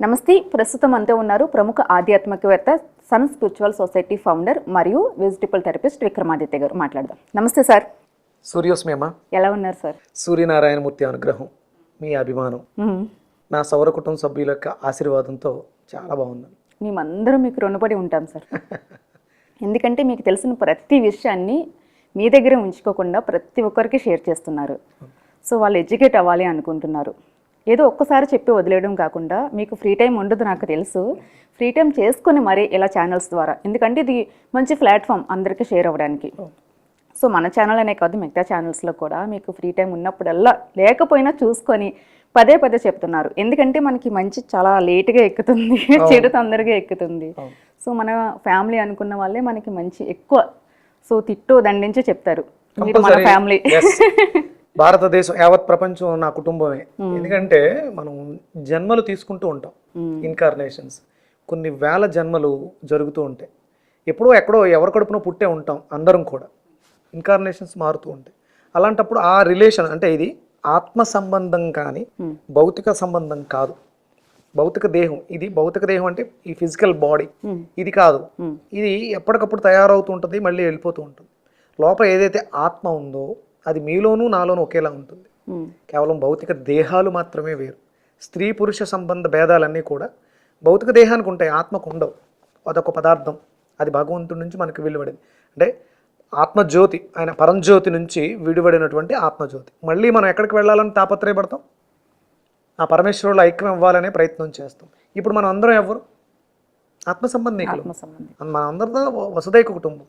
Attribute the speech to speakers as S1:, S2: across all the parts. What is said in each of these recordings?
S1: నమస్తే. ప్రస్తుతం అంతే ఉన్నారు ప్రముఖ ఆధ్యాత్మికవేత్త సన్ స్పిరిచువల్ సొసైటీ ఫౌండర్ మరియు వెజిటబుల్ థెరపిస్ట్ విక్రమాదిత్య గారు మాట్లాడదాం. నమస్తే సార్.
S2: సూర్యోస్మేమ
S1: ఎలా ఉన్నారు సార్?
S2: సూర్యనారాయణమూర్తి అనుగ్రహం మీ అభిమానం. నా సౌర కుటుంబ సభ్యుల యొక్క ఆశీర్వాదంతో చాలా బాగున్నాను
S1: మేమందరం మీకు రుణపడి ఉంటాం సార్. ఎందుకంటే మీకు తెలిసిన ప్రతి విషయాన్ని మీ దగ్గర ఉంచుకోకుండా ప్రతి ఒక్కరికి షేర్ చేస్తున్నారు. సో వాళ్ళు ఎడ్యుకేట్ అవ్వాలి అనుకుంటున్నారు. ఏదో ఒక్కసారి చెప్పి వదిలేయడం కాకుండా మీకు ఫ్రీ టైం ఉండదు నాకు తెలుసు. ఫ్రీ టైం చేసుకొని మరీ ఇలా ఛానల్స్ ద్వారా. ఎందుకంటే ఇది మంచి ప్లాట్ఫామ్ అందరికీ షేర్ అవ్వడానికి. సో మన ఛానల్ అనే కాదు మిగతా ఛానల్స్లో కూడా మీకు ఫ్రీ టైం ఉన్నప్పుడల్లా లేకపోయినా చూసుకొని పదే పదే చెప్తున్నారు. ఎందుకంటే మనకి మంచి చాలా లేట్గా ఎక్కుతుంది. చెడు తొందరగా ఎక్కుతుంది. సో మన ఫ్యామిలీ అనుకున్న వాళ్ళే మనకి మంచి ఎక్కువ. సో తిట్టు దండించి చెప్తారు. మీరు మన. ఫ్యామిలీ.
S2: భారతదేశం యావత్ ప్రపంచం నా కుటుంబమే. ఎందుకంటే మనం జన్మలు తీసుకుంటూ ఉంటాం ఇన్కార్నేషన్స్ కొన్ని వేల జన్మలు జరుగుతూ ఉంటాయి. ఎప్పుడో ఎక్కడో ఎవరి కడుపునో పుట్టే ఉంటాం అందరం కూడా. ఇన్కార్నేషన్స్ మారుతూ ఉంటాయి. అలాంటప్పుడు ఆ రిలేషన్ అంటే ఇది ఆత్మ సంబంధం కానీ భౌతిక సంబంధం కాదు. భౌతిక దేహం ఇది భౌతిక దేహం అంటే ఈ ఫిజికల్ బాడీ ఇది కాదు. ఇది ఎప్పటికప్పుడు తయారవుతూ ఉంటుంది మళ్ళీ వెళ్ళిపోతూ ఉంటుంది. లోపల ఏదైతే ఆత్మ ఉందో అది మీలోనూ నాలోనూ ఒకేలా ఉంటుంది. కేవలం భౌతిక దేహాలు మాత్రమే వేరు. స్త్రీ పురుష సంబంధ భేదాలన్నీ కూడా భౌతిక దేహానికి ఉంటాయి ఆత్మకు ఉండవు. అదొక పదార్థం. అది భగవంతుడి నుంచి మనకు వెలువడింది అంటే ఆత్మజ్యోతి ఆయన పరంజ్యోతి నుంచి విడివడినటువంటి ఆత్మజ్యోతి. మళ్ళీ మనం ఎక్కడికి వెళ్ళాలని తాపత్రయపడతాం? ఆ పరమేశ్వరుడు ఐక్యం ఇవ్వాలనే ప్రయత్నం చేస్తాం. ఇప్పుడు మనం అందరం ఎవరు? ఆత్మ సంబంధికులు. మన అందరితో వసుదైక కుటుంబం.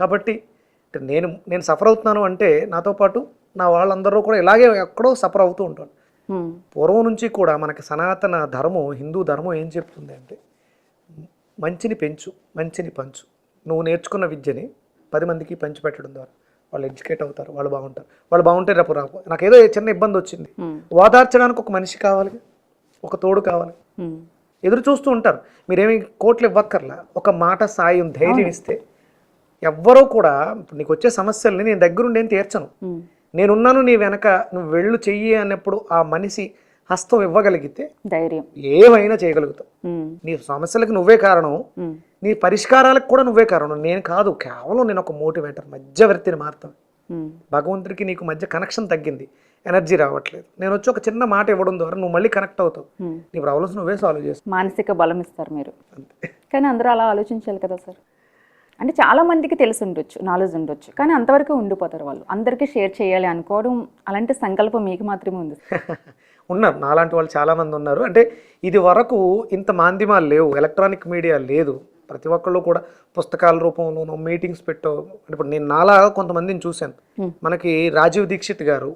S2: కాబట్టి అంటే నేను నేను సఫర్ అవుతున్నాను అంటే నాతో పాటు నా వాళ్ళందరూ కూడా ఇలాగే ఎక్కడో సఫర్ అవుతూ ఉంటాను. పూర్వం నుంచి కూడా మనకి సనాతన ధర్మం హిందూ ధర్మం ఏం చెప్తుంది అంటే మంచిని పెంచు మంచిని పంచు. నువ్వు నేర్చుకున్న విద్యని పది మందికి పంచిపెట్టడం ద్వారా. వాళ్ళు ఎడ్యుకేట్ అవుతారు వాళ్ళు బాగుంటారు. వాళ్ళు బాగుంటే రేపు రాకు నాకు ఏదో చిన్న ఇబ్బంది వచ్చింది. ఓదార్చడానికి ఒక మనిషి కావాలి ఒక తోడు కావాలి. ఎదురు చూస్తూ ఉంటారు. మీరేమి కోట్లు ఇవ్వక్కర్లా. ఒక మాట సాయం ధైర్యం ఇస్తే ఎవ్వరూ కూడా నీకు వచ్చే సమస్యల్ని నేను దగ్గరుండి తీర్చను. నేనున్నాను నీ వెనక నువ్వు వెళ్ళు చెయ్యి అన్నప్పుడు ఆ మనిషి హస్తం ఇవ్వగలిగితే
S1: ధైర్యం.
S2: ఏమైనా చేయగలుగుతావు. నీ సమస్యలకు నువ్వే కారణం. నీ పరిష్కారాలకు కూడా నువ్వే కారణం. నేను కాదు కేవలం నేను ఒక మోటివేటర్ మధ్యవర్తిని మాత్రం
S1: మ్మ్.
S2: భగవంతుడికి నీకు మధ్య కనెక్షన్ తగ్గింది. ఎనర్జీ రావట్లేదు. నేను వచ్చి ఒక చిన్న మాట ఇవ్వడం ద్వారా నువ్వు మళ్ళీ కనెక్ట్ అవుతావు. నీ ప్రాబ్లమ్స్ నువ్వే సాల్వ్ చేస్తావు.
S1: మానసిక బలం ఇస్తారు మీరు. కానీ అందరూ అలా ఆలోచించాలి కదా సార్? అంటే చాలా మందికి తెలిసి ఉండొచ్చు నాలెడ్జ్ ఉండొచ్చు. కానీ అంతవరకు ఉండిపోతారు వాళ్ళు. అందరికీ షేర్ చేయాలి అనుకోవడం అలాంటి సంకల్పం మీకు మాత్రమే ఉంది.
S2: ఉన్నారు. నాలాంటి వాళ్ళు చాలామంది ఉన్నారు. అంటే ఇది వరకు ఇంత మాధ్యమాలు లేవు. ఎలక్ట్రానిక్ మీడియా లేదు. ప్రతి ఒక్కళ్ళు కూడా పుస్తకాల రూపంలోనూ మీటింగ్స్ పెట్టో అంటే ఇప్పుడు నేను నాలాగా కొంతమందిని చూశాను. మనకి రాజీవ్ దీక్షిత్ గారు.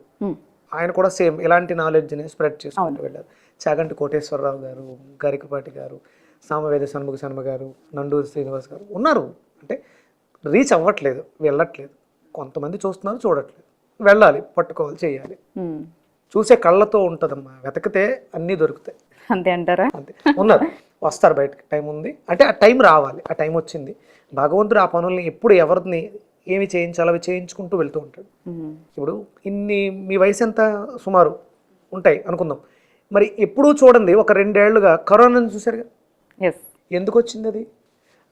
S2: ఆయన కూడా సేమ్ ఇలాంటి నాలెడ్జ్ని స్ప్రెడ్ చేసుకుంటూ వెళ్ళారు. చాగంటి కోటేశ్వరరావు గారు గరికపాటి గారు సామవేద షణ్ముఖ శర్మ గారు నండూరి శ్రీనివాస్ గారు ఉన్నారు. అంటే రీచ్ అవ్వట్లేదు వెళ్ళట్లేదు. కొంతమంది చూస్తున్నారు చూడట్లేదు. వెళ్ళాలి పట్టుకోవాలి చేయాలి. చూసే కళ్ళతో ఉంటుందమ్మా. వెతకితే అన్నీ దొరుకుతాయి.
S1: అంతే అంటారా?
S2: అంతే. ఉన్నారు. వస్తారు బయటకి. టైం ఉంది. అంటే ఆ టైం రావాలి. ఆ టైం వచ్చింది. భగవంతుడు ఆ పనుల్ని ఎప్పుడు ఎవరిని ఏమి చేయించాలో అవి చేయించుకుంటూ వెళ్తూ ఉంటాడు. ఇప్పుడు ఇన్ని మీ వయసు ఎంత? సుమారు. ఉంటాయి. అనుకుందాం. మరి ఎప్పుడూ చూడండి. ఒక రెండేళ్ళుగా కరోనాను చూశారుగా?
S1: ఎస్
S2: ఎందుకు వచ్చింది అది?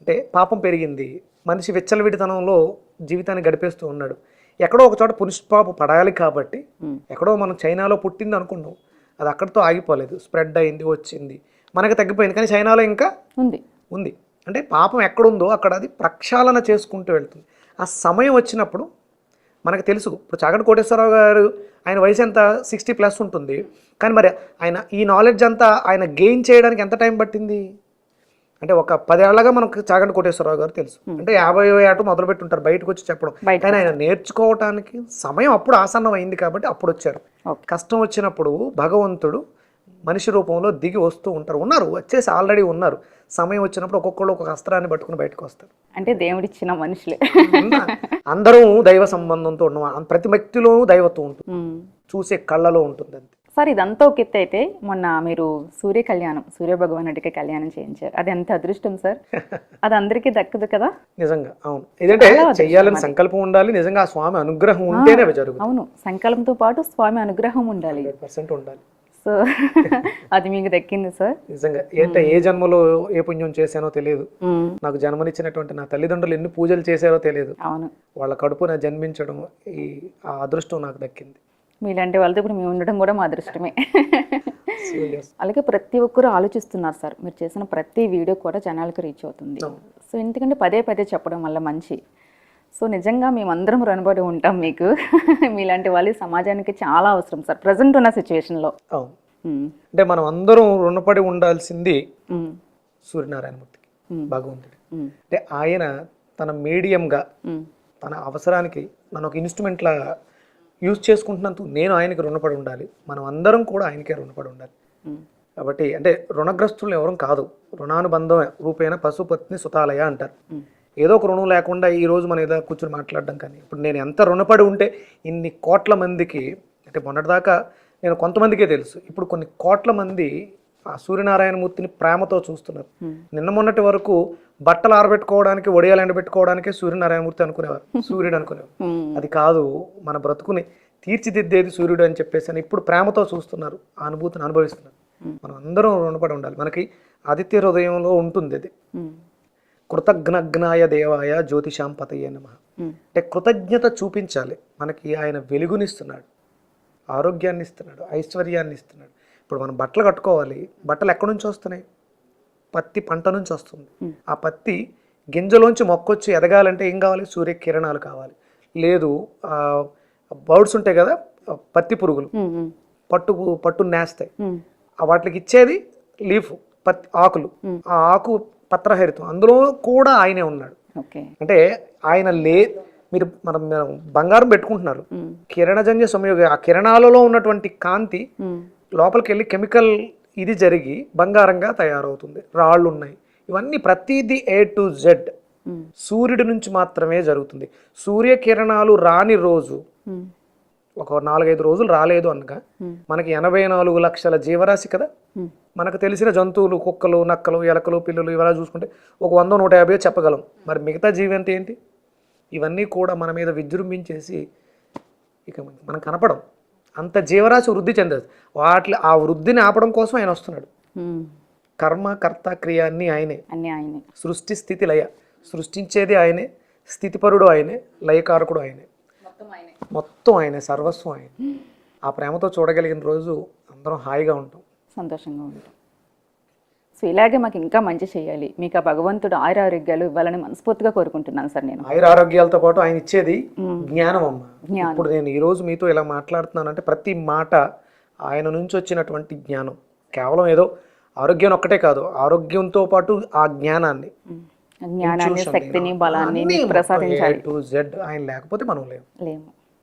S2: అంటే పాపం పెరిగింది. మనిషి విచ్చలవిడితనంలో జీవితాన్ని గడిపేస్తూ ఉన్నాడు. ఎక్కడో ఒక చోట పునిష్పాపు పడాలి కాబట్టి. ఎక్కడో మనం చైనాలో పుట్టింది అనుకున్నాం. అది అక్కడితో ఆగిపోలేదు. స్ప్రెడ్ అయింది వచ్చింది. మనకి తగ్గిపోయింది. కానీ చైనాలో ఇంకా
S1: ఉంది.
S2: ఉంది. అంటే పాపం ఎక్కడుందో అక్కడ అది ప్రక్షాళన చేసుకుంటూ వెళ్తుంది. ఆ సమయం వచ్చినప్పుడు మనకు తెలుసు. ఇప్పుడు చాగంటి కోటేశ్వరరావు గారు ఆయన వయసు ఎంత? సిక్స్టీ ప్లస్ ఉంటుంది. కానీ మరి ఆయన ఈ నాలెడ్జ్ అంతా ఆయన గెయిన్ చేయడానికి ఎంత టైం పట్టింది? అంటే ఒక పదేళ్ళగా మనకు చాగంటి కోటేశ్వరరావు గారు తెలుసు. అంటే యాభై ఏట మొదలు పెట్టుంటారు బయటకు వచ్చి చెప్పడం కానీ ఆయన నేర్చుకోవటానికి సమయం అప్పుడు ఆసన్నం అయింది కాబట్టి అప్పుడు వచ్చారు. కష్టం వచ్చినప్పుడు భగవంతుడు మనిషి రూపంలో దిగి వస్తూ ఉంటారు. ఉన్నారు వచ్చేసి ఆల్రెడీ ఉన్నారు. సమయం వచ్చినప్పుడు ఒక్కొక్కళ్ళు ఒక్కొక్క అస్త్రాన్ని పట్టుకుని బయటకు వస్తారు.
S1: అంటే దేవుడిచ్చిన మనుషులే.
S2: అందరూ దైవ సంబంధంతో ఉన్న ప్రతి వ్యక్తిలోనూ దైవత్వం ఉంటుంది. చూసే కళ్ళలో ఉంటుంది అంతే
S1: సార్ ఇదంతా ఒక ఎత్తు అయితే మొన్న మీరు సూర్య కళ్యాణం సూర్య భగవానుడికి కళ్యాణం చేయించారు. అది ఎంత అదృష్టం సార్? అది అందరికీ దక్కదు కదా?
S2: నిజంగా అవును. చెయ్యాలని
S1: అది.
S2: సంకల్పం ఉండాలి నిజంగా ఆ స్వామి అనుగ్రహం ఉంటేనే అవి జరుగుతాయి.
S1: అవును. సంకల్పంతో పాటు స్వామి అనుగ్రహం ఉండాలి.
S2: పర్సెంట్ ఉండాలి.
S1: సో అది మీకు దక్కింది సార్.
S2: నిజంగా ఏంటంటే ఏ జన్మలో ఏ పుణ్యం చేశానో తెలియదు. నాకు జన్మనిచ్చినటువంటి నా తల్లిదండ్రులు ఎన్ని పూజలు చేశారో తెలియదు.
S1: అవును.
S2: వాళ్ళ కడుపున జన్మించడం ఈ ఆ అదృష్టం నాకు దక్కింది.
S1: మీలాంటి వాళ్ళతో ఇప్పుడు మేము ఉండడం కూడా మా అదృష్టమే. అలాగే ప్రతి ఒక్కరూ ఆలోచిస్తున్నారు సార్. మీరు చేసిన ప్రతి వీడియో కూడా జనాలకు రీచ్ అవుతుంది. సో ఎందుకంటే పదే పదే చెప్పడం వల్ల మంచి. సో నిజంగా మేమందరం రుణపడి ఉంటాం మీకు. మీలాంటి వాళ్ళు సమాజానికి చాలా అవసరం సార్. ప్రజెంట్ ఉన్న సిచ్యువేషన్లో.
S2: అంటే మనం అందరం రుణపడి ఉండాల్సింది సూర్యనారాయణమూర్తికి భగవంతుడి అంటే ఆయన తన మీడియంగా తన అవసరానికి నన్ను ఒక ఇన్స్ట్రుమెంట్లా యూజ్ చేసుకుంటున్నందుకు నేను ఆయనకి రుణపడి ఉండాలి. మనం అందరం కూడా ఆయనకే రుణపడి ఉండాలి. కాబట్టి అంటే రుణగ్రస్తులు ఎవరం కాదు. రుణానుబంధం రూపేణ పశుపత్ని సుతాలయ అంటారు. ఏదో ఒక రుణం లేకుండా ఈ రోజు మనం ఏదో కూర్చొని మాట్లాడడం కానీ ఇప్పుడు నేను ఎంత రుణపడి ఉంటే ఇన్ని కోట్ల మందికి అంటే మొన్నటిదాకా నేను కొంతమందికే తెలుసు. ఇప్పుడు కొన్ని కోట్ల మంది ఆ సూర్యనారాయణమూర్తిని ప్రేమతో చూస్తున్నారు. నిన్న మొన్నటి వరకు బట్టలు ఆరబెట్టుకోవడానికి ఒడియాలు ఎండబెట్టుకోవడానికి సూర్యనారాయణమూర్తి అనుకునేవారు. సూర్యుడు అనుకునేవారు. అది కాదు మన బ్రతుకుని తీర్చిదిద్దేది సూర్యుడు అని చెప్పేసి అని ఇప్పుడు ప్రేమతో చూస్తున్నారు. ఆ అనుభూతిని అనుభవిస్తున్నారు. మనం అందరం రుణపడి ఉండాలి. మనకి ఆదిత్య హృదయంలో ఉంటుంది అది. కృతజ్ఞజ్ఞాయ దేవాయ జ్యోతిషాం పతయ్య నమ. అంటే కృతజ్ఞత చూపించాలి. మనకి ఆయన వెలుగునిస్తున్నాడు. ఆరోగ్యాన్ని ఇస్తున్నాడు ఐశ్వర్యాన్ని ఇస్తున్నాడు ఇప్పుడు మనం బట్టలు కట్టుకోవాలి. బట్టలు ఎక్కడి నుంచి వస్తున్నాయి? పత్తి పంట నుంచి వస్తుంది. ఆ పత్తి గింజలోంచి మొక్కొచ్చి ఎదగాలంటే ఏం కావాలి? సూర్యకిరణాలు కావాలి. లేదు బర్డ్స్ ఉంటాయి కదా పత్తి పురుగులు. పట్టు పట్టు నేస్తాయి. వాటికి ఇచ్చేది లీఫ్ పత్తి ఆకులు. ఆ ఆకు పత్రహరితం. అందులో కూడా ఆయనే ఉన్నాడు. అంటే ఆయన లే మీరు మనం మనం బంగారం పెట్టుకుంటున్నారు. కిరణజన్య సంయోగ ఆ కిరణాలలో ఉన్నటువంటి కాంతి లోపలికి వెళ్ళి కెమికల్ ఇది జరిగి బంగారంగా తయారవుతుంది. రాళ్ళు ఉన్నాయి ఇవన్నీ ప్రతిదీ ఏ టు జెడ్ సూర్యుడి నుంచి మాత్రమే జరుగుతుంది. సూర్యకిరణాలు రాని రోజు ఒక నాలుగైదు రోజులు రాలేదు అనగా మనకి ఎనభై నాలుగు లక్షల జీవరాశి కదా? మనకు తెలిసిన జంతువులు కుక్కలు నక్కలు ఎలకలు పిల్లులు ఇవన్నీ చూసుకుంటే ఒక వంద నూట యాభై చెప్పగలం. మరి మిగతా జీవి అంటే ఏంటి? ఇవన్నీ కూడా మన మీద విజృంభించేసి ఇక మనం కనపడం అంత జీవరాశి వృద్ధి చెందదు. వాటి ఆ వృద్ధిని ఆపడం కోసం ఆయన వస్తున్నాడు. కర్మ కర్త క్రియ అన్నీ ఆయనే.
S1: అన్నీ ఆయనే.
S2: సృష్టి స్థితి లయ. సృష్టించేది ఆయనే స్థితిపరుడు ఆయనే లయకారకుడు ఆయనే. మొత్తం ఆయనే సర్వస్వం ఆయన. ఆ ప్రేమతో చూడగలిగిన రోజు అందరం హాయిగా ఉంటాం.
S1: సంతోషంగా ఉంటాం. సో ఇలాగే మాకు ఇంకా మంచి చేయాలి. మీకు ఆ భగవంతుడు ఆయుర ఆరోగ్యాలు ఇవ్వాలని మనస్ఫూర్తిగా కోరుకుంటున్నాను సార్ నేను.
S2: ఆయుర ఆరోగ్యాలతో పాటు ఆయన ఇచ్చేది జ్ఞానం అమ్మ. ఇప్పుడు నేను ఈ రోజు మీతో ఇలా మాట్లాడుతున్నానంటే ప్రతి మాట ఆయన నుంచి వచ్చినటువంటి జ్ఞానం. కేవలం ఏదో ఆరోగ్యం ఒక్కటే కాదు ఆరోగ్యంతో పాటు ఆ జ్ఞానాన్ని.
S1: జ్ఞానాన్ని శక్తిని బలాన్ని ప్రసాదించాలి.
S2: టు జెడ్ ఆయన లేకపోతే మనం లేము.
S1: లేము.